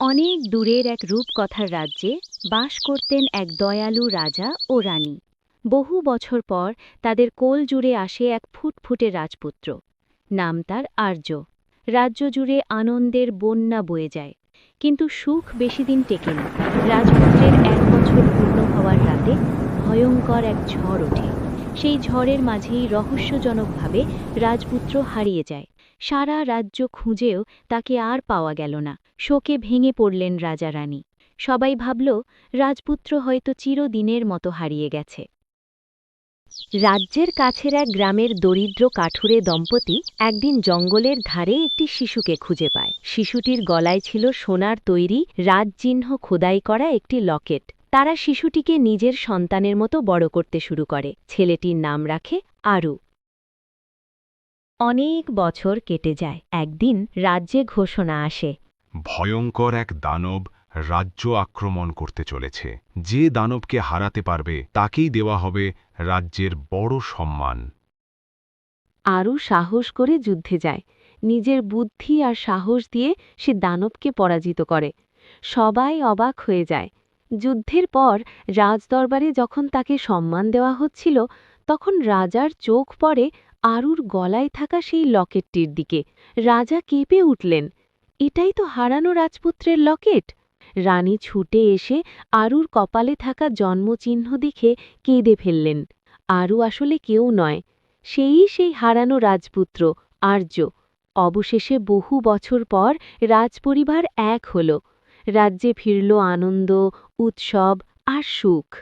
অনেক দূরের এক রূপকথার রাজ্যে বাস করতেন এক দয়ালু রাজা ও রানী। বহু বছর পর তাদের কোল জুড়ে আসে এক ফুটফুটে রাজপুত্র। নাম তার আর্য। রাজ্য জুড়ে আনন্দের বন্যা বয়ে যায়। কিন্তু সুখ বেশিদিন টেকে না। রাজপুত্রের এক বছর পূর্ণ হওয়ার রাতে ভয়ঙ্কর এক ঝড় ওঠে। সেই ঝড়ের মাঝেই রহস্যজনকভাবে রাজপুত্র হারিয়ে যায়। সারা রাজ্য খুঁজেও তাকে আর পাওয়া গেল না। শোকে ভেঙে পড়লেন রাজা রানী সবাই ভাবল, রাজপুত্র হয়তো চিরদিনের মতো হারিয়ে গেছে। রাজ্যের কাছের এক গ্রামের দরিদ্র কাঠুরে দম্পতি একদিন জঙ্গলের ধারে একটি শিশুকে খুঁজে পায়। শিশুটির গলায় ছিল সোনার তৈরি রাজচিহ্ন খোদাই করা একটি লকেট। তারা শিশুটিকে নিজের সন্তানের মতো বড় করতে শুরু করে। ছেলেটির নাম রাখে আরু। অনেক বছর কেটে যায়। একদিন রাজ্যে ঘোষণা আসে। ভয়ঙ্কর এক দানব রাজ্য আক্রমণ করতে চলেছে। যে দানবকে হারাতে পারবে তাকেই দেওয়া হবে রাজ্যের বড় সম্মান। আরও সাহস করে যুদ্ধে যায়। নিজের বুদ্ধি আর সাহস দিয়ে সে দানবকে পরাজিত করে। সবাই অবাক হয়ে যায়। যুদ্ধের পর রাজদরবারে যখন তাকে সম্মান দেওয়া হচ্ছিল তখন রাজার চোখ পড়ে আরুর গলায় থাকা সেই লকেটটির দিকে। রাজা কেঁপে উঠলেন। এটাই তো হারানো রাজপুত্রের লকেট। রানী ছুটে এসে আরুর কপালে থাকা জন্মচিহ্ন দেখে কেঁদে ফেললেন। আরু আসলে কেউ নয়। সেই সেই হারানো রাজপুত্র, আর্য। অবশেষে বহু বছর পর রাজপরিবার এক হল। রাজ্যে ফিরল আনন্দ, উৎসব আর সুখ।